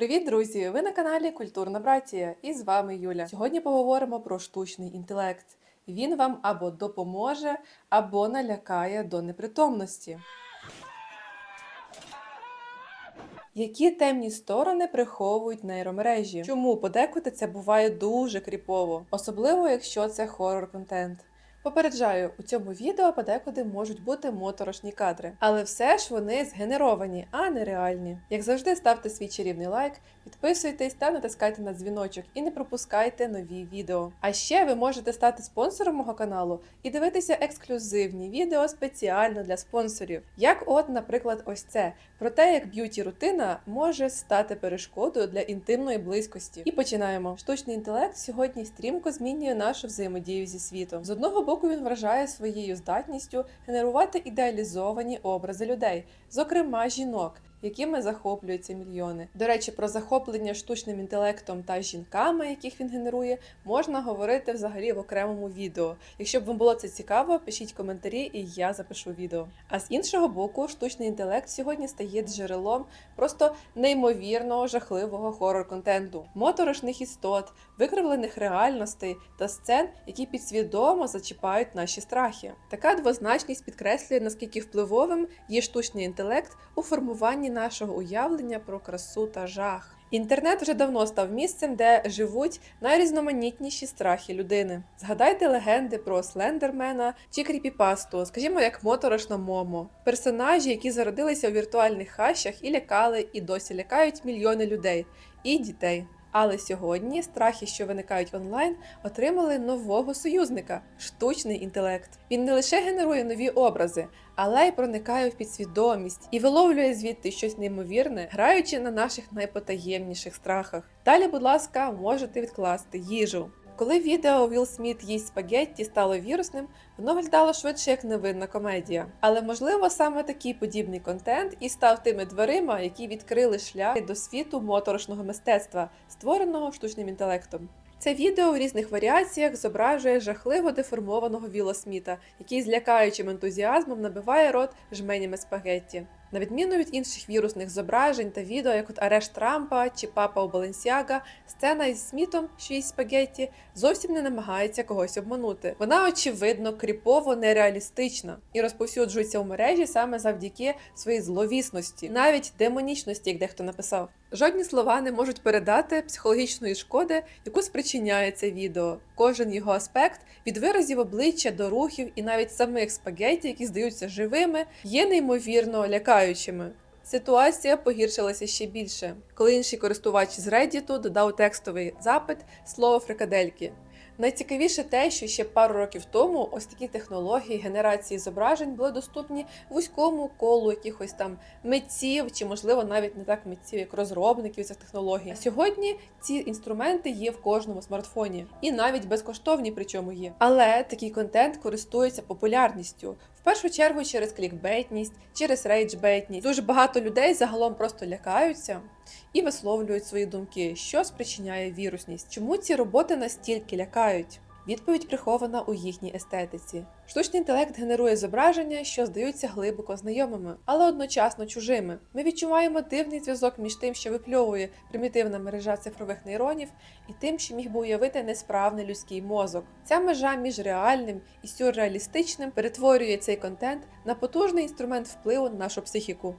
Привіт, друзі! Ви на каналі Культурна Братія і з вами Юля. Сьогодні поговоримо про штучний інтелект. Він вам або допоможе, або налякає до непритомності. Які темні сторони приховують нейромережі? Чому подекуди це буває дуже кріпово, особливо якщо це хорор контент? Попереджаю, у цьому відео подекуди можуть бути моторошні кадри, але все ж вони згенеровані, а не реальні. Як завжди, ставте свій чарівний лайк, підписуйтесь та натискайте на дзвіночок і не пропускайте нові відео. А ще ви можете стати спонсором мого каналу і дивитися ексклюзивні відео спеціально для спонсорів. Як, от, наприклад, ось це про те, як б'юті рутина може стати перешкодою для інтимної близькості. І починаємо. Штучний інтелект сьогодні стрімко змінює нашу взаємодію зі світом. З одного боку він вражає своєю здатністю генерувати ідеалізовані образи людей, зокрема жінок. Якими захоплюються мільйони. До речі, про захоплення штучним інтелектом та жінками, яких він генерує, можна говорити взагалі в окремому відео. Якщо б вам було це цікаво, пишіть коментарі, і я запишу відео. А з іншого боку, штучний інтелект сьогодні стає джерелом просто неймовірного жахливого хорор-контенту, моторошних істот, викривлених реальностей та сцен, які підсвідомо зачіпають наші страхи. Така двозначність підкреслює наскільки впливовим є штучний інтелект у формуванні нашого уявлення про красу та жах. Інтернет вже давно став місцем, де живуть найрізноманітніші страхи людини. Згадайте легенди про слендермена чи кріпіпасту, скажімо, як моторошна Момо, персонажі, які зародилися у віртуальних хащах і лякали, і досі лякають мільйони людей і дітей. Але сьогодні страхи, що виникають онлайн, отримали нового союзника штучний інтелект. Він не лише генерує нові образи, але й проникає в підсвідомість і виловлює звідти щось неймовірне, граючи на наших найпотаємніших страхах. Далі, будь ласка, можете відкласти їжу. Коли відео Вілл Сміт їсть спагетті стало вірусним, воно виглядало швидше як невинна комедія. Але можливо саме такий подібний контент і став тими дверима, які відкрили шлях до світу моторошного мистецтва, створеного штучним інтелектом. Це відео в різних варіаціях зображує жахливо деформованого Вілла Сміта, який з лякаючим ентузіазмом набиває рот жменями спагетті. На відміну від інших вірусних зображень та відео, як от арешт Трампа чи папа у Баленсіага, сцена із Смітом, що їсть спагетті, зовсім не намагається когось обманути. Вона, очевидно, кріпово нереалістична і розповсюджується у мережі саме завдяки своїй зловісності, навіть демонічності, як дехто написав. Жодні слова не можуть передати психологічної шкоди, яку спричиняє це відео. Кожен його аспект від виразів обличчя до рухів і навіть самих спагетті, які здаються живими, є неймовірно лякаючими. Ситуація погіршилася ще більше, коли інший користувач з Reddit додав текстовий запит слово фрикадельки. Найцікавіше те, що ще пару років тому ось такі технології генерації зображень були доступні вузькому колу якихось там митців, чи, можливо, навіть не так митців, як розробників цих технологій. А сьогодні ці інструменти є в кожному смартфоні, і навіть безкоштовні, причому є. Але такий контент користується популярністю. В першу чергу через клікбейтність, через рейджбейтність. Дуже багато людей загалом просто лякаються і висловлюють свої думки, що спричиняє вірусність. Чому ці роботи настільки лякають? Відповідь прихована у їхній естетиці. Штучний інтелект генерує зображення, що здаються глибоко знайомими, але одночасно чужими. Ми відчуваємо дивний зв'язок між тим, що випльовує примітивна мережа цифрових нейронів, і тим, що міг би уявити несправний людський мозок. Ця межа між реальним і сюрреалістичним перетворює цей контент на потужний інструмент впливу на нашу психіку.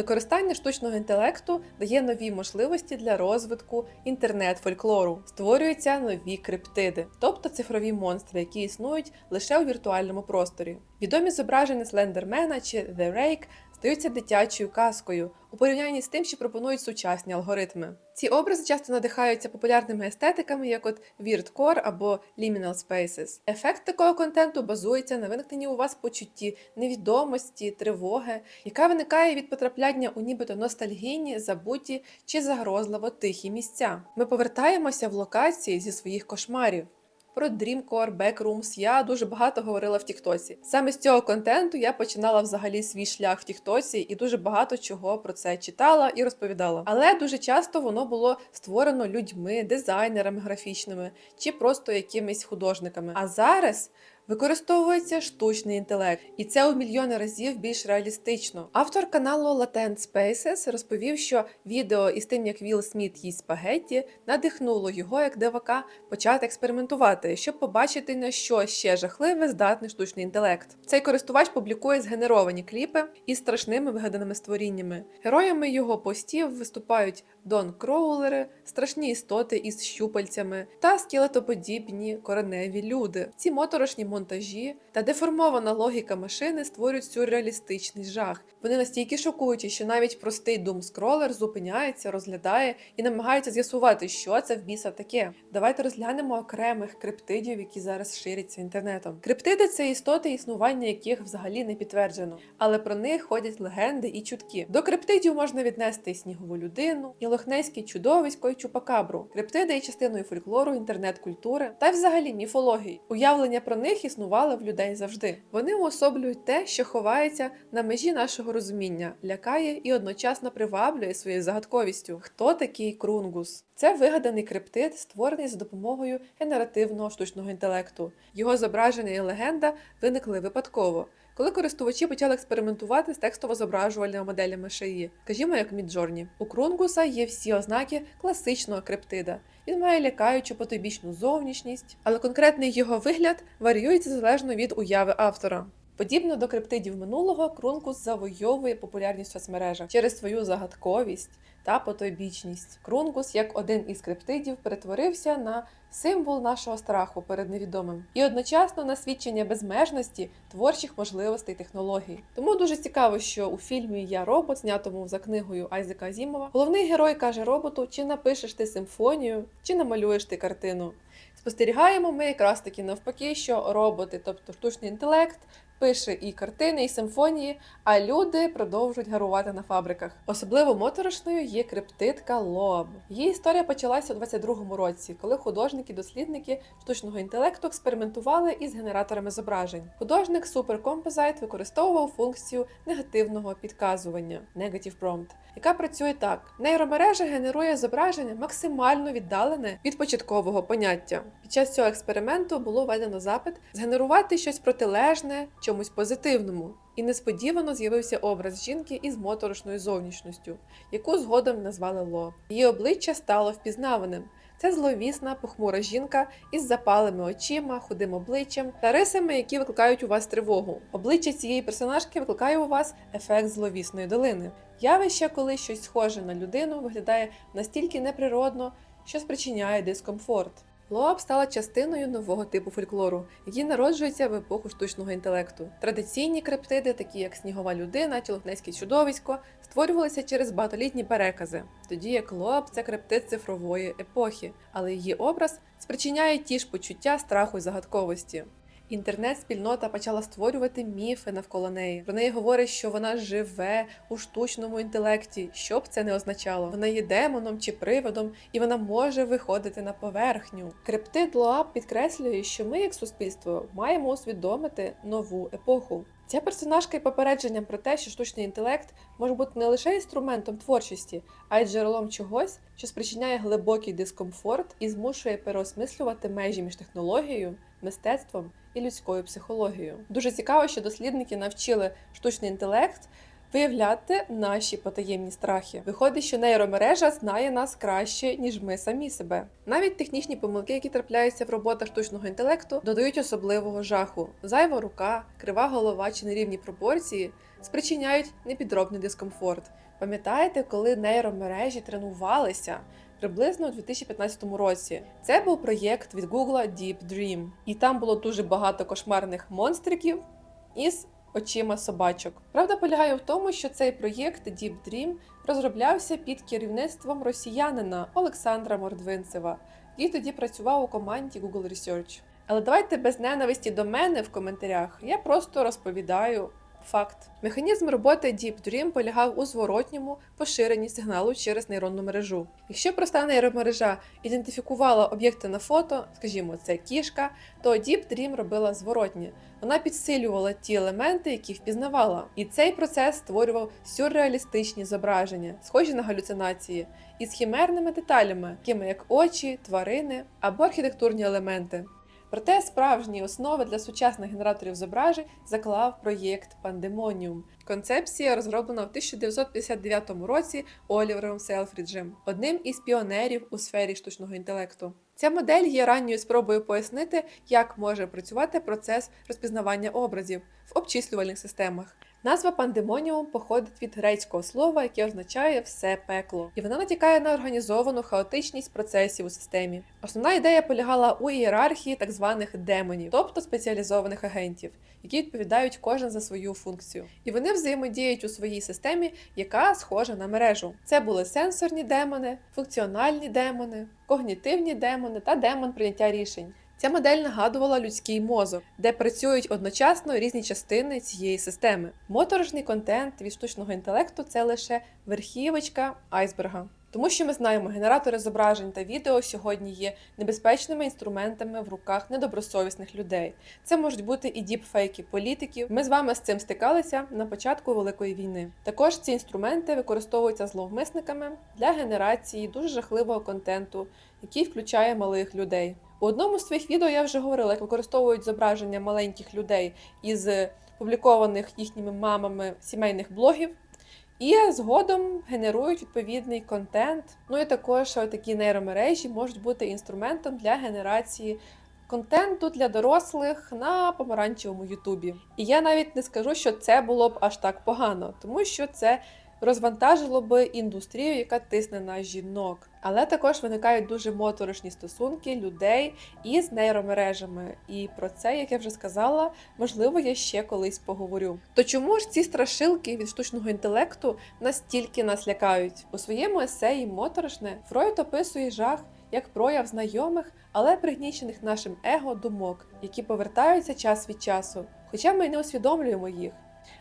Використання штучного інтелекту дає нові можливості для розвитку інтернет-фольклору, створюються нові криптиди, тобто цифрові монстри, які існують лише у віртуальному просторі. Відомі зображення Слендермена чи The Rake здаються дитячою казкою у порівнянні з тим, що пропонують сучасні алгоритми. Ці образи часто надихаються популярними естетиками, як от Weirdcore або Liminal Spaces. Ефект такого контенту базується на виникненні у вас почутті невідомості, тривоги, яка виникає від потрапляння у нібито ностальгійні, забуті чи загрозливо тихі місця. Ми повертаємося в локації зі своїх кошмарів. Про Dreamcore, Backrooms я дуже багато говорила в Тіктоці. Саме з цього контенту я починала взагалі свій шлях в Тіктоці і дуже багато чого про це читала і розповідала. Але дуже часто воно було створено людьми, дизайнерами графічними чи просто якимись художниками. А зараз використовується штучний інтелект, і це у мільйони разів більш реалістично. Автор каналу Latent Spaces розповів, що відео із тим, як Вілл Сміт їсть спагетті, надихнуло його як дивака почати експериментувати, щоб побачити на що ще жахливе здатний штучний інтелект. Цей користувач публікує згенеровані кліпи із страшними вигаданими створіннями. Героями його постів виступають Дон Кроулери, страшні істоти із щупальцями та скелетоподібні кореневі люди. Ці моторошні монтажі та деформована логіка машини створюють сюрреалістичний жах. Вони настільки шокуючі, що навіть простий думскролер зупиняється, розглядає і намагається з'ясувати, що це в біса таке. Давайте розглянемо окремих криптидів, які зараз ширяться інтернетом. Криптиди це істоти, існування яких взагалі не підтверджено, але про них ходять легенди і чутки. До криптидів можна віднести і снігову людину, і лохнеське чудовисько, і чупакабру. Криптиди є частиною фольклору, інтернет-культури та взагалі міфології. Уявлення про них існувало в людей завжди. Вони уособлюють те, що ховається на межі нашого розуміння, лякає і одночасно приваблює своєю загадковістю. Хто такий крунгус? Це вигаданий криптид, створений за допомогою генеративного штучного інтелекту. Його зображення і легенда виникли випадково. Коли користувачі почали експериментувати з текстово-зображувальними моделями шиї, скажімо, як Міджорні, у Крунгуса є всі ознаки класичного криптида. Він має лякаючу потойбічну зовнішність, але конкретний його вигляд варіюється залежно від уяви автора. Подібно до криптидів минулого, Крунгус завойовує популярність в соцмережах через свою загадковість та потойбічність. Крунгус, як один із криптидів, перетворився на символ нашого страху перед невідомим і одночасно на свідчення безмежності творчих можливостей технологій. Тому дуже цікаво, що у фільмі Я робот, знятому за книгою Айзека Азімова, головний герой каже роботу, чи напишеш ти симфонію, чи намалюєш ти картину. Спостерігаємо ми якраз таки навпаки, що роботи, тобто штучний інтелект, пише і картини, і симфонії, а люди продовжують гарувати на фабриках. Особливо моторошною є криптидка Лоб. Її історія почалася у 22-му році, коли художники-дослідники штучного інтелекту експериментували із генераторами зображень. Художник Supercomposite використовував функцію негативного підказування Negative Prompt, яка працює так: нейромережа генерує зображення максимально віддалене від початкового поняття. Під час цього експерименту було введено запит згенерувати щось протилежне чомусь позитивному, і несподівано з'явився образ жінки із моторошною зовнішністю, яку згодом назвали Ло. Її обличчя стало впізнаваним. Це зловісна, похмура жінка із запалими очима, худим обличчям та рисами, які викликають у вас тривогу. Обличчя цієї персонажки викликає у вас ефект зловісної долини. Явище, коли щось схоже на людину, виглядає настільки неприродно, що спричиняє дискомфорт. Лоаб стала частиною нового типу фольклору, який народжується в епоху штучного інтелекту. Традиційні криптиди, такі як снігова людина чи лохнеське чудовисько, створювалися через багатолітні перекази, тоді як Лоаб це криптид цифрової епохи, але її образ спричиняє ті ж почуття страху і загадковості. Інтернет-спільнота почала створювати міфи навколо неї. Про неї говорять, що вона живе у штучному інтелекті, що б це не означало. Вона є демоном чи приводом, і вона може виходити на поверхню. Криптид Лоаб підкреслює, що ми, як суспільство, маємо усвідомити нову епоху. Ця персонажка є попередженням про те, що штучний інтелект може бути не лише інструментом творчості, а й джерелом чогось, що спричиняє глибокий дискомфорт і змушує переосмислювати межі між технологією, мистецтвом і людською психологією. Дуже цікаво, що дослідники навчили штучний інтелект виявляти наші потаємні страхи. Виходить, що нейромережа знає нас краще, ніж ми самі себе. Навіть технічні помилки, які трапляються в роботах штучного інтелекту, додають особливого жаху. Зайва рука, крива голова чи нерівні пропорції спричиняють непідробний дискомфорт. Пам'ятаєте, коли нейромережі тренувалися? Приблизно у 2015 році це був проєкт від Google Deep Dream, і там було дуже багато кошмарних монстриків із очима собачок. Правда полягає в тому, що цей проєкт Deep Dream розроблявся під керівництвом росіянина Олександра Мордвинцева, який тоді працював у команді Google Research. Але давайте без ненависті до мене в коментарях. Я просто розповідаю факт. Механізм роботи Deep Dream полягав у зворотньому поширенні сигналу через нейронну мережу. Якщо проста нейромережа ідентифікувала об'єкти на фото, скажімо, це кішка, то Deep Dream робила зворотнє. Вона підсилювала ті елементи, які впізнавала. І цей процес створював сюрреалістичні зображення, схожі на галюцинації, із хімерними деталями, такими як очі, тварини або архітектурні елементи. Проте справжні основи для сучасних генераторів зображень заклав проєкт Pandemonium. Концепція розроблена в 1959 році Олівером Селфріджем, одним із піонерів у сфері штучного інтелекту. Ця модель є ранньою спробою пояснити, як може працювати процес розпізнавання образів в обчислювальних системах. Назва пандемоніум походить від грецького слова, яке означає все пекло, і вона натякає на організовану хаотичність процесів у системі. Основна ідея полягала у ієрархії так званих демонів, тобто спеціалізованих агентів, які відповідають кожен за свою функцію. І вони взаємодіють у своїй системі, яка схожа на мережу. Це були сенсорні демони, функціональні демони, когнітивні демони та демон прийняття рішень. Ця модель нагадувала людський мозок, де працюють одночасно різні частини цієї системи. Моторошний контент від штучного інтелекту це лише верхівочка айсберга. Тому що ми знаємо, генератори зображень та відео сьогодні є небезпечними інструментами в руках недобросовісних людей. Це можуть бути і діпфейки політиків. Ми з вами з цим стикалися на початку Великої війни. Також ці інструменти використовуються зловмисниками для генерації дуже жахливого контенту, який включає малих людей. У одному з своїх відео я вже говорила, як використовують зображення маленьких людей із публікованих їхніми мамами сімейних блогів. І згодом генерують відповідний контент. Ну і також такі нейромережі можуть бути інструментом для генерації контенту для дорослих на помаранчевому Ютубі. І я навіть не скажу, що це було б аж так погано, тому що це розвантажило би індустрію, яка тисне на жінок. Але також виникають дуже моторошні стосунки людей із нейромережами. І про це, як я вже сказала, можливо, я ще колись поговорю. То чому ж ці страшилки від штучного інтелекту настільки нас лякають? У своєму есеї моторошне Фройд описує жах як прояв знайомих, але пригнічених нашим его думок, які повертаються час від часу, хоча ми не усвідомлюємо їх.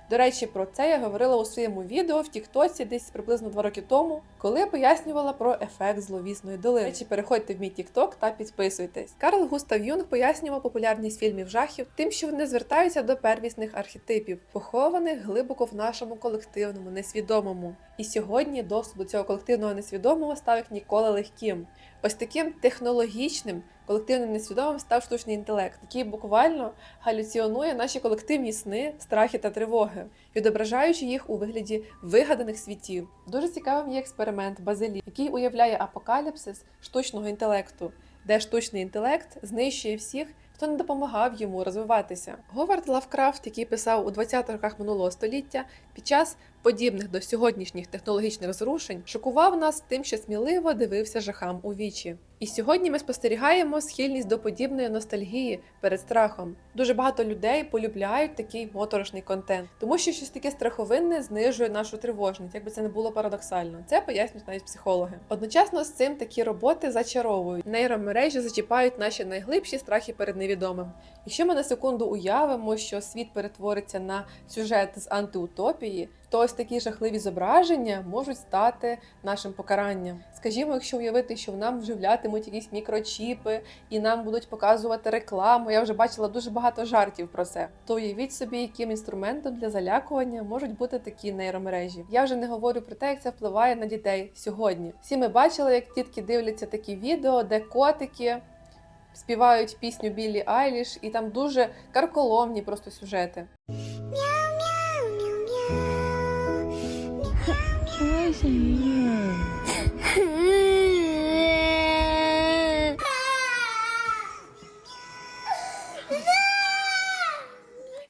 До речі, про це я говорила у своєму відео в Тіктоці десь приблизно два роки тому, коли я пояснювала про ефект зловісної долини. До речі, переходьте в мій Тікток та підписуйтесь. Карл Густав Юнг пояснював популярність фільмів жахів тим, що вони звертаються до первісних архетипів, похованих глибоко в нашому колективному несвідомому. І сьогодні доступ до цього колективного несвідомого став як ніколи легким. Ось таким технологічним колективним несвідомим став штучний інтелект, який буквально галюціонує наші колективні сни, страхи та тривоги, відображаючи їх у вигляді вигаданих світів. Дуже цікавим є експеримент Базилі, який уявляє апокаліпсис штучного інтелекту, де штучний інтелект знищує всіх. Хто не допомагав йому розвиватися? Говард Лавкрафт, який писав у 20-х роках минулого століття, під час подібних до сьогоднішніх технологічних зрушень, шокував нас тим, що сміливо дивився жахам у вічі. І сьогодні ми спостерігаємо схильність до подібної ностальгії перед страхом. Дуже багато людей полюбляють такий моторошний контент, тому що щось таке страховинне знижує нашу тривожність, якби це не було парадоксально. Це пояснюють навіть психологи. Одночасно з цим такі роботи зачаровують. Нейромережі зачіпають наші найглибші страхи перед невідомим. Якщо ми на секунду уявимо, що світ перетвориться на сюжет з антиутопії, то ось такі жахливі зображення можуть стати нашим покаранням. Скажімо, якщо уявити, що в нам вживлятимуть якісь мікрочіпи і нам будуть показувати рекламу. Я вже бачила дуже багато жартів про це. То уявіть собі, яким інструментом для залякування можуть бути такі нейромережі. Я вже не говорю про те, як це впливає на дітей сьогодні. Всі ми бачили, як тітки дивляться такі відео, де котики. Співають пісню Біллі Айліш, і там дуже карколомні просто сюжети.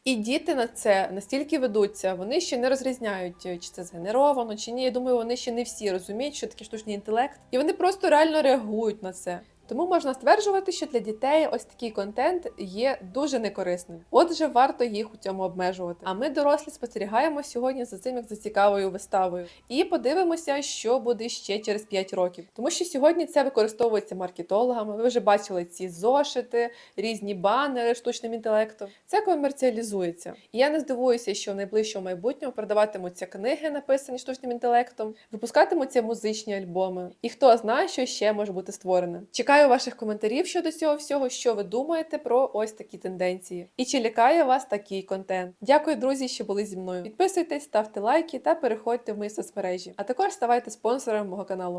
І діти на це настільки ведуться, вони ще не розрізняють, чи це згенеровано, чи ні. Я думаю, вони ще не всі розуміють, що таке штучний інтелект, і вони просто реально реагують на це. Тому можна стверджувати, що для дітей ось такий контент є дуже некорисним. Отже, варто їх у цьому обмежувати. А ми, дорослі, спостерігаємо сьогодні за цим як за цікавою виставою. І подивимося, що буде ще через 5 років. Тому що сьогодні це використовується маркетологами. Ви вже бачили ці зошити, різні банери штучним інтелектом. Це комерціалізується. І я не здивуюся, що в найближчому майбутньому продаватимуться книги, написані штучним інтелектом, випускатимуться музичні альбоми. І хто знає, що ще може бути створене. Чекаю ваших коментарів щодо цього всього, що ви думаєте про ось такі тенденції. І чи лякає вас такий контент? Дякую, друзі, що були зі мною. Підписуйтесь, ставте лайки та переходьте в мої соцмережі. А також ставайте спонсором мого каналу.